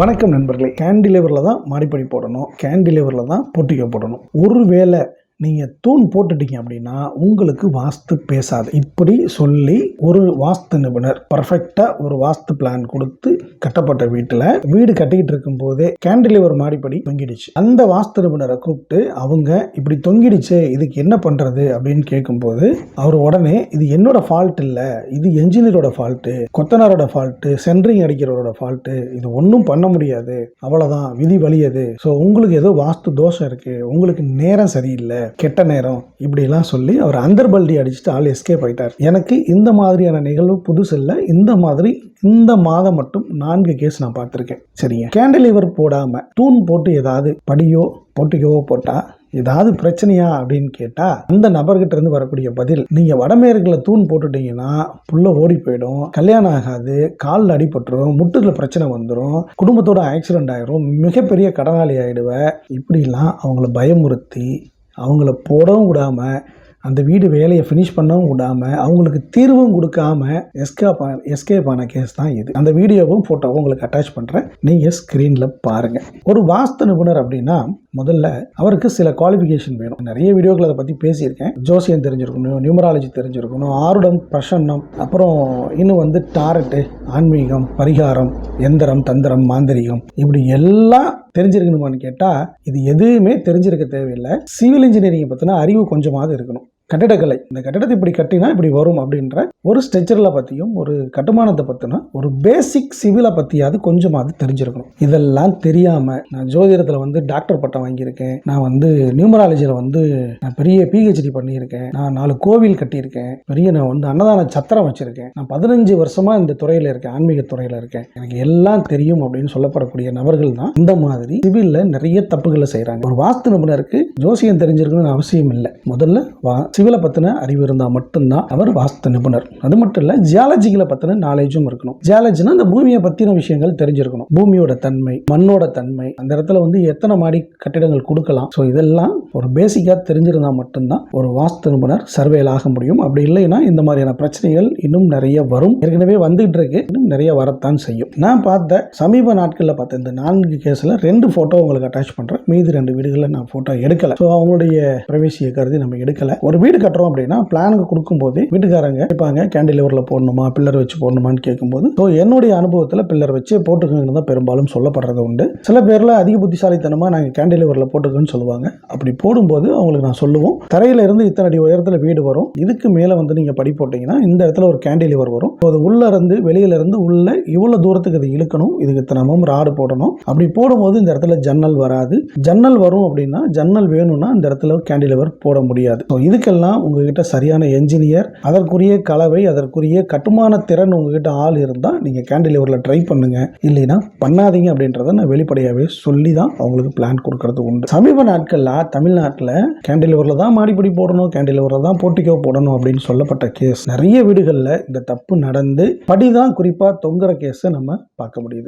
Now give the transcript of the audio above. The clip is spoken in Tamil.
வணக்கம் நண்பர்களே கேண்டிலேவரில் தான் மாடிப்படி போடணும் கேண்டிலேவரில் தான் பொட்டிக்க போடணும். ஒருவேளை நீங்கள் தூண் போட்டுட்டீங்க அப்படின்னா உங்களுக்கு வாஸ்து பேசாது. இப்படி சொல்லி ஒரு வாஸ்து நிபுணர் பர்ஃபெக்டாக ஒரு வாஸ்து பிளான் கொடுத்து கட்டப்பட்ட வீட்டில் வீடு கட்டிக்கிட்டு இருக்கும்போதே கேண்டிலிவர் மாடிப்படி தொங்கிடுச்சு. அந்த வாஸ்து நிபுணரை கூப்பிட்டு அவங்க இப்படி தொங்கிடுச்சு இதுக்கு என்ன பண்ணுறது அப்படின்னு கேட்கும்போது அவர் உடனே இது என்னோட ஃபால்ட் இல்லை இது என்ஜினியரோட ஃபால்ட்டு கொத்தனாரோட ஃபால்ட்டு சென்ட்ரிங் அடிக்கிறவரோட ஃபால்ட்டு இது ஒன்றும் பண்ண முடியாது அவ்வளோதான் விதி வலியது. ஸோ உங்களுக்கு ஏதோ வாஸ்து தோஷம் இருக்குது உங்களுக்கு நேரம் சரியில்லை கெட்ட நேரம் இப்படிலாம் சொல்லி அவர் அந்தர்பல்டி அடிச்சுட்டு ஆள் எஸ்கேப் ஆகிட்டார் எனக்கு இந்த மாதிரியான நிகழ்வு புதுசில்ல இந்த மாதிரி இந்த மாதம் மட்டும் நான்கு கேஸ் நான் பார்த்துருக்கேன். சரிங்க. கேண்டிலிவர் போடாமல் தூண் போட்டு ஏதாவது படியோ போட்டிக்கவோ போட்டால் ஏதாவது பிரச்சனையா அப்படின்னு கேட்டால் அந்த நபர்கிட்ட இருந்து வரக்கூடிய பதில் நீங்கள் வடமேற்கில் தூண் போட்டுட்டீங்கன்னா புள்ள ஓடி போயிடும் கல்யாணம் ஆகாது காலில் அடிபட்டுரும் முட்டுல பிரச்சனை வந்துடும் குடும்பத்தோட ஆக்சிடென்ட் ஆயிரும் மிகப்பெரிய கடனாளி ஆகிடுவேன் இப்படிலாம் அவங்கள பயமுறுத்தி அவங்கள போடவும் விடாமல் அந்த வீடு வேலையை ஃபினிஷ் பண்ணவும் விடாமல் அவங்களுக்கு தீர்வும் கொடுக்காம எஸ்கேப் எஸ்கேப் ஆன கேஸ் தான் இது. அந்த வீடியோவும் ஃபோட்டோவும் உங்களுக்கு அட்டாச் பண்ணுறேன் நீங்கள் ஸ்க்ரீனில் பாருங்கள் ஒரு வாஸ்து நிபுணர் அப்படின்னா முதல்ல அவருக்கு சில குவாலிஃபிகேஷன் வேணும். நிறைய வீடியோக்கள் அதை பற்றி பேசியிருக்கேன். ஜோசியம் தெரிஞ்சிருக்கணும் நியூமராலஜி தெரிஞ்சிருக்கணும் ஆருடம் பிரசன்னம் அப்புறம் இன்னும் வந்து டாரட்டு ஆன்மீகம் பரிகாரம் எந்திரம் தந்திரம் மாந்திரிகம் இப்படி எல்லாம் தெரிஞ்சிருக்கணுமான்னு கேட்டால் இது எதுவுமே தெரிஞ்சிருக்க தேவையில்லை. சிவில் இன்ஜினியரிங்கை பற்றின அறிவு கொஞ்சமாவது இருக்கணும். கட்டிடக்கலை. இந்த கட்டிடத்தை இப்படி கட்டினா இப்படி வரும் அப்படின்ற ஒரு ஸ்ட்ரக்சரில் பற்றியும் ஒரு கட்டுமானத்தை பற்றினா ஒரு பேசிக் சிவிலை பற்றியாவது கொஞ்சமாவது தெரிஞ்சிருக்கணும். இதெல்லாம் தெரியாமல் நான் ஜோதிடத்தில் வந்து டாக்டர் பட்டம் வாங்கியிருக்கேன். நான் வந்து நியூமராலஜியில் வந்து நான் பெரிய பிஹெச்டி பண்ணியிருக்கேன். நான் நாலு கோவில் கட்டியிருக்கேன். பெரிய நான் வந்து அன்னதான சத்திரம் வச்சுருக்கேன். நான் பதினஞ்சு வருஷமாக இந்த துறையில் இருக்கேன். ஆன்மீக துறையில் இருக்கேன். எனக்கு எல்லாம் தெரியும் அப்படின்னு சொல்லப்படக்கூடிய நபர்கள் தான் இந்த மாதிரி சிவிலில் நிறைய தப்புகளை செய்கிறாங்க ஒரு வாஸ்து நிபுணருக்கு ஜோசியம் தெரிஞ்சிருக்கணும்னு அவசியம் இல்லை. முதல்ல வா சிவிலை பற்றின அறிவு இருந்தால் மட்டும்தான் அவர் வாஸ்து நிபுணர். அது மட்டும் இல்லை ஜியாலஜிகளை பற்றின நாலேஜும் இருக்கணும். ஜியாலஜினா அந்த பூமியை பற்றின விஷயங்கள் தெரிஞ்சிருக்கணும். பூமியோட தன்மை மண்ணோட தன்மை அந்த இடத்துல வந்து எத்தனை மாடி கட்டிடங்கள் கொடுக்கலாம். ஸோ இதெல்லாம் ஒரு பேசிக்காக தெரிஞ்சிருந்தால் மட்டும்தான் ஒரு வாஸ்து நிபுணர் சர்வேல ஆக முடியும். அப்படி இல்லைன்னா இந்த மாதிரியான பிரச்சனைகள் இன்னும் நிறைய வரும். ஏற்கனவே வந்துகிட்டு இருக்கு. இன்னும் நிறைய வரத்தான் செய்யும். நான் பார்த்த சமீப நாட்களில் பார்த்த இந்த நான்கு கேஸில் ரெண்டு ஃபோட்டோ உங்களுக்கு அட்டாச் பண்ணுறேன் மீதி ரெண்டு வீடுகளில் நான் ஃபோட்டோ எடுக்கலை. ஸோ அவங்களுடைய பிரவேசியை கருதி நம்ம எடுக்கலை. ஒரு வீடு வீடு கட்டுறோம் அப்படின்னா பிளானுக்கு கொடுக்கும்போது வீட்டுக்காரங்க கேட்பாங்க கேண்டிலிவரில் போடணுமா பில்லர் வச்சு போடணுமான்னு கேட்கும்போது ஸோ என்னுடைய அனுபவத்தில் பில்லர் வச்சு போட்டுக்கோங்கன்னு தான் பெரும்பாலும் சொல்லப்படுறது உண்டு. சில பேரில் அதிக புத்திசாலித்தனமாக நாங்கள் கேண்டிலிவரில் போட்டுக்கோன்னு சொல்லுவாங்க. அப்படி போடும்போது அவங்களுக்கு நான் சொல்லுவோம் தரையில இருந்து இத்தனை அடி உயரத்தில் வீடு வரும். இதுக்கு மேலே வந்து நீங்கள் படி போட்டிங்கன்னா இந்த இடத்துல ஒரு கேண்டில் லிவர் வரும். அது உள்ளே இருந்து வெளியில இருந்து உள்ள இவ்வளோ தூரத்துக்கு அது இழுக்கணும். இதுக்கு தினமும் ராடு போடணும். அப்படி போடும்போது இந்த இடத்துல ஜன்னல் வராது. ஜன்னல் வரும் அப்படின்னா ஜன்னல் வேணும்னா இந்த இடத்துல கேண்டில் லிவர் போட முடியாது. ஸோ இதுக்கு இதுக்கெல்லாம் உங்ககிட்ட சரியான என்ஜினியர் அதற்குரிய கலவை அதற்குரிய கட்டுமான திறன் உங்ககிட்ட ஆள் இருந்தால் நீங்கள் கேண்டிலிவரில் ட்ரை பண்ணுங்க. இல்லைன்னா பண்ணாதீங்க அப்படின்றத நான் வெளிப்படையாகவே சொல்லி தான் அவங்களுக்கு பிளான் கொடுக்கறது உண்டு. சமீப நாட்களில் தமிழ்நாட்டில் கேண்டிலிவரில் தான் மாடிப்படி போடணும் கேண்டிலிவரில் தான் போட்டிக்கோ போடணும் அப்படின்னு சொல்லப்பட்ட கேஸ் நிறைய வீடுகளில் இந்த தப்பு நடந்து படிதான் குறிப்பாக தொங்குற கேஸை நம்ம பார்க்க முடியுது.